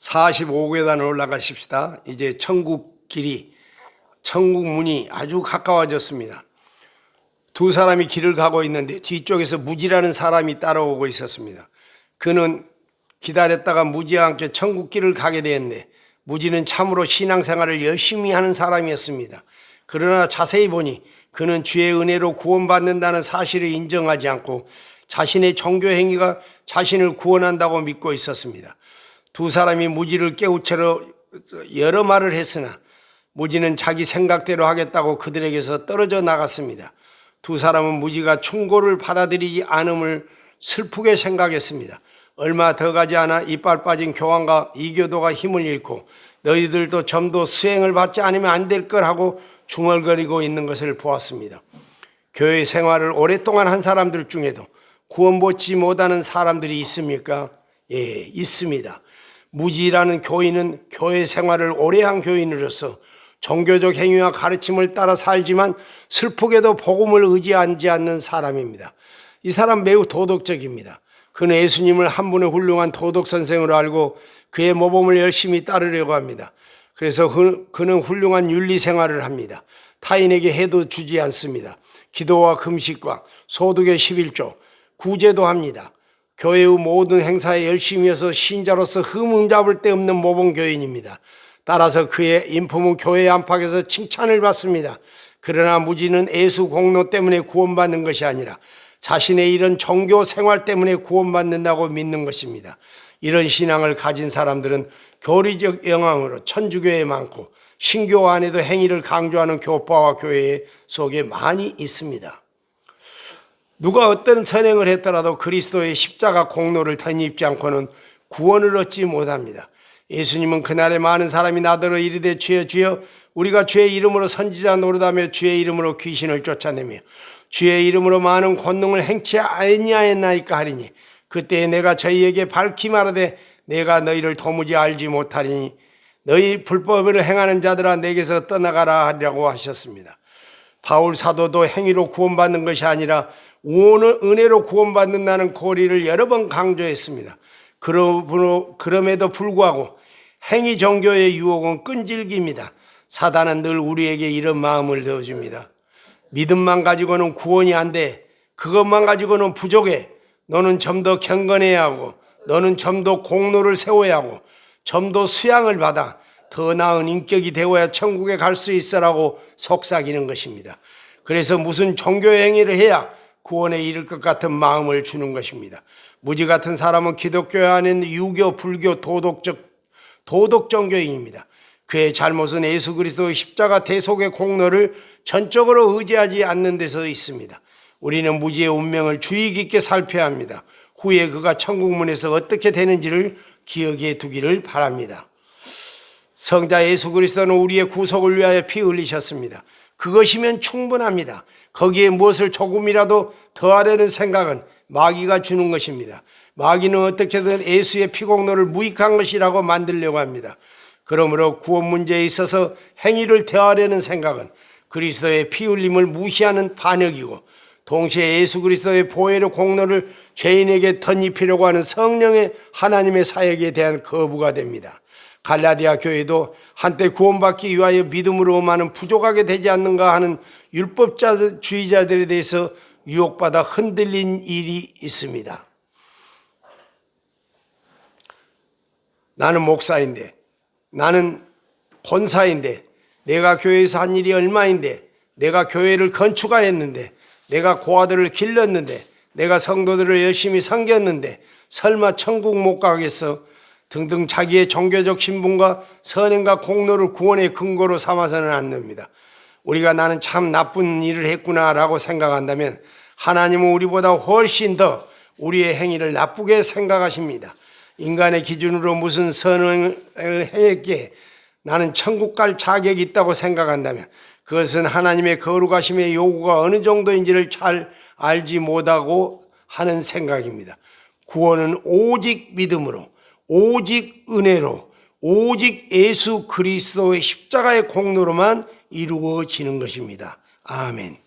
45계단 올라가십시다. 이제 천국 길이, 천국 문이 아주 가까워졌습니다. 두 사람이 길을 가고 있는데 뒤쪽에서 무지라는 사람이 따라오고 있었습니다. 그는 기다렸다가 무지와 함께 천국 길을 가게 되었네. 무지는 참으로 신앙생활을 열심히 하는 사람이었습니다. 그러나 자세히 보니 그는 주의 은혜로 구원받는다는 사실을 인정하지 않고 자신의 종교 행위가 자신을 구원한다고 믿고 있었습니다. 두 사람이 무지를 깨우쳐러 여러 말을 했으나 무지는 자기 생각대로 하겠다고 그들에게서 떨어져 나갔습니다. 두 사람은 무지가 충고를 받아들이지 않음을 슬프게 생각했습니다. 얼마 더 가지 않아 이빨 빠진 교황과 이교도가 힘을 잃고 너희들도 점도 수행을 받지 않으면 안될 걸하고 중얼거리고 있는 것을 보았습니다. 교회 생활을 오랫동안 한 사람들 중에도 구원 받지 못하는 사람들이 있습니까? 예, 있습니다. 무지라는 교인은 교회 생활을 오래 한 교인으로서 종교적 행위와 가르침을 따라 살지만 슬프게도 복음을 의지하지 않는 사람입니다. 이 사람 매우 도덕적입니다. 그는 예수님을 한 분의 훌륭한 도덕 선생으로 알고 그의 모범을 열심히 따르려고 합니다. 그래서 그- 그는 훌륭한 윤리 생활을 합니다. 타인에게 해도 주지 않습니다. 기도와 금식과 소득의 11조, 구제도 합니다. 교회의 모든 행사에 열심히 해서 신자로서 흠음 잡을 데 없는 모범 교인입니다. 따라서 그의 인품은 교회 안팎에서 칭찬을 받습니다. 그러나 무지는 예수 공로 때문에 구원받는 것이 아니라 자신의 이런 종교 생활 때문에 구원받는다고 믿는 것입니다. 이런 신앙을 가진 사람들은 교리적 영향으로 천주교에 많고 신교 안에도 행위를 강조하는 교파와 교회 속에 많이 있습니다. 누가 어떤 선행을 했더라도 그리스도의 십자가 공로를 덧입지 않고는 구원을 얻지 못합니다. 예수님은 그날에 많은 사람이 나더러 이르되 주여 주여 우리가 주의 이름으로 선지자 노릇하며 주의 이름으로 귀신을 쫓아내며 주의 이름으로 많은 권능을 행치 아니하였나이까 하리니 그때 내가 저희에게 밝히 말하되 내가 너희를 도무지 알지 못하리니 너희 불법을 행하는 자들아 내게서 떠나가라 하리라고 하셨습니다. 바울 사도도 행위로 구원받는 것이 아니라 오늘 은혜로 구원받는다는 고리를 여러 번 강조했습니다. 그럼에도 불구하고 행위 종교의 유혹은 끈질깁니다. 사단은 늘 우리에게 이런 마음을 넣어줍니다. 믿음만 가지고는 구원이 안 돼. 그것만 가지고는 부족해. 너는 좀 더 경건해야 하고, 너는 좀 더 공로를 세워야 하고, 좀 더 수양을 받아 더 나은 인격이 되어야 천국에 갈 수 있어라고 속삭이는 것입니다. 그래서 무슨 종교 행위를 해야 구원에 이를 것 같은 마음을 주는 것입니다. 무지 같은 사람은 기독교 안에는 유교, 불교, 도덕적 도덕 종교인입니다. 그의 잘못은 예수 그리스도의 십자가 대속의 공로를 전적으로 의지하지 않는 데서 있습니다. 우리는 무지의 운명을 주의 깊게 살펴야 합니다. 후에 그가 천국문에서 어떻게 되는지를 기억해 두기를 바랍니다. 성자 예수 그리스도는 우리의 구속을 위하여 피 흘리셨습니다. 그것이면 충분합니다. 거기에 무엇을 조금이라도 더하려는 생각은 마귀가 주는 것입니다. 마귀는 어떻게든 예수의 피공로를 무익한 것이라고 만들려고 합니다. 그러므로 구원 문제에 있어서 행위를 더하려는 생각은 그리스도의 피 흘림을 무시하는 반역이고 동시에 예수 그리스도의 보혜로 공로를 죄인에게 덧입히려고 하는 성령의 하나님의 사역에 대한 거부가 됩니다. 갈라디아 교회도 한때 구원받기 위하여 믿음으로 많은 부족하게 되지 않는가 하는 율법주의자들에 대해서 유혹받아 흔들린 일이 있습니다. 나는 목사인데, 나는 본사인데, 내가 교회에서 한 일이 얼마인데, 내가 교회를 건축하였는데, 내가 고아들을 길렀는데, 내가 성도들을 열심히 섬겼는데, 설마 천국 못 가겠어? 등등 자기의 종교적 신분과 선행과 공로를 구원의 근거로 삼아서는 안 됩니다. 우리가 나는 참 나쁜 일을 했구나라고 생각한다면 하나님은 우리보다 훨씬 더 우리의 행위를 나쁘게 생각하십니다. 인간의 기준으로 무슨 선행을 행했기에 나는 천국 갈 자격이 있다고 생각한다면 그것은 하나님의 거룩하심의 요구가 어느 정도인지를 잘 알지 못하고 하는 생각입니다. 구원은 오직 믿음으로 오직 은혜로 오직 예수 그리스도의 십자가의 공로로만 이루어지는 것입니다. 아멘.